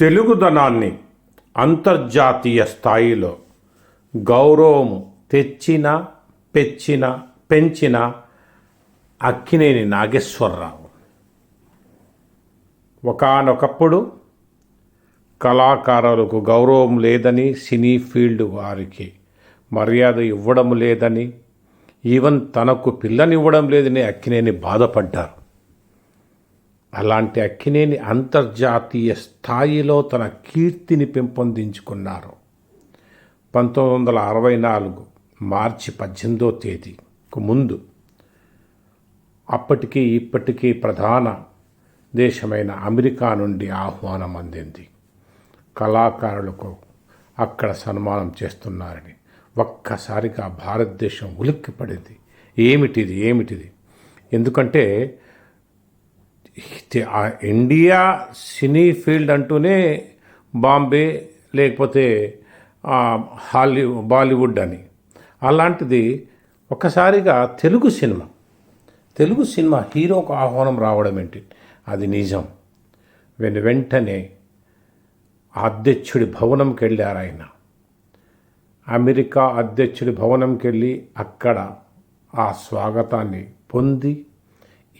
తెలుగుదనాన్ని అంతర్జాతీయ స్థాయిలో గౌరవం తెచ్చిన పెచ్చిన పెంచిన అక్కినేని నాగేశ్వరరావు. ఒకానొకప్పుడు కళాకారులకు గౌరవం లేదని సినీ ఫీల్డ్ వారికి మర్యాద ఇవ్వడం లేదని ఈవెన్ తనకు పిల్లనివ్వడం లేదని అక్కినేని బాధపడ్డారు. అలాంటి అక్కినేని అంతర్జాతీయ స్థాయిలో తన కీర్తిని పెంపొందించుకున్నారు. పంతొమ్మిది వందల అరవై నాలుగు మార్చి పద్దెనిమిదో తేదీకు ముందు అప్పటికీ ఇప్పటికీ ప్రధాన దేశమైన అమెరికా నుండి ఆహ్వానం అందింది. కళాకారులకు అక్కడ సన్మానం చేస్తున్నారని ఒక్కసారిగా భారతదేశం ఉలిక్కిపడింది. ఏమిటిది? ఏమిటిది? ఎందుకంటే ఇండియా సినీ ఫీల్డ్ అంటూనే బాంబే లేకపోతే హాలీ బాలీవుడ్ అని. అలాంటిది ఒక్కసారిగా తెలుగు సినిమా. తెలుగు సినిమా హీరోకు ఆహ్వానం రావడం ఏంటి? అది నిజం. వెను వెంటనే అధ్యక్షుడి భవనంకి వెళ్ళారు ఆయన. అమెరికా అధ్యక్షుడి భవనంకి వెళ్ళి అక్కడ ఆ స్వాగతాన్ని పొంది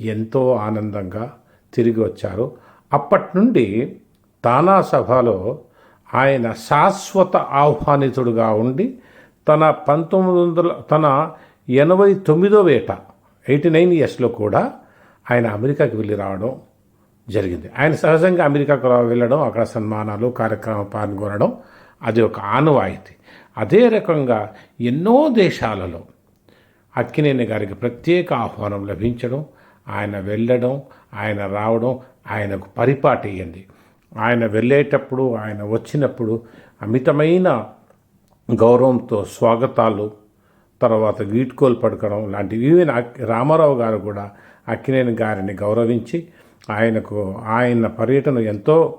ఎంతో ఆనందంగా తిరిగి వచ్చారు. అప్పటి నుండి తానా సభలో ఆయన శాశ్వత ఆహ్వానితుడుగా ఉండి తన పంతొమ్మిది వందల తన ఎనభై తొమ్మిదో ఏట ఎయిటీ నైన్ ఇయర్స్లో కూడా ఆయన అమెరికాకి వెళ్ళి రావడం జరిగింది. ఆయన సహజంగా అమెరికాకు వెళ్ళడం అక్కడ సన్మానాలు కార్యక్రమం పాల్గొనడం అది ఒక ఆనవాయితీ. అదే రకంగా ఎన్నో దేశాలలో అక్కినేని గారికి ప్రత్యేక ఆహ్వానం లభించడం ఆయన వెళ్ళడం ఆయన రావడం ఆయనకు పరిపాటి అయ్యింది ఆయన వెళ్ళేటప్పుడు ఆయన వచ్చినప్పుడు అమితమైన గౌరవంతో స్వాగతాలు తర్వాత వీడ్కోలు పడకడం లాంటివి. ఈవెన్ రామారావు గారు కూడా అక్కినేని గారిని గౌరవించి ఆయనకు ఆయన పర్యటన ఎంతో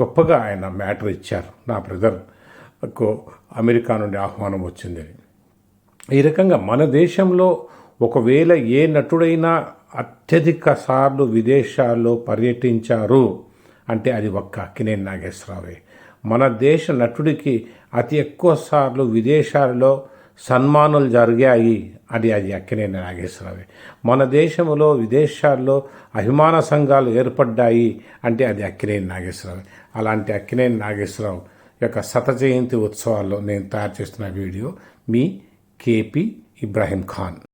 గొప్పగా ఆయన మ్యాటర్ ఇచ్చారు. నా బ్రదర్కు అమెరికా నుండి ఆహ్వానం వచ్చింది. ఈ రకంగా మన దేశంలో ఒకవేళ ఏ నటుడైనా అత్యధిక సార్లు విదేశాల్లో పర్యటించారు అంటే అది ఒక్క అక్కినే నాగేశ్వరరావే. మన దేశ నటుడికి అతి ఎక్కువ సార్లు విదేశాల్లో సన్మానాలు జరిగాయి అది అది అక్కినేని నాగేశ్వరరావే. మన దేశంలో విదేశాల్లో అభిమాన సంఘాలు ఏర్పడ్డాయి అంటే అది అక్కినేని నాగేశ్వరరావే. అలాంటి అక్కినేని నాగేశ్వరరావు యొక్క శత జయంతి ఉత్సవాల్లో నేను తయారు చేస్తున్న వీడియో మీ కేపీ ఇబ్రాహీం ఖాన్.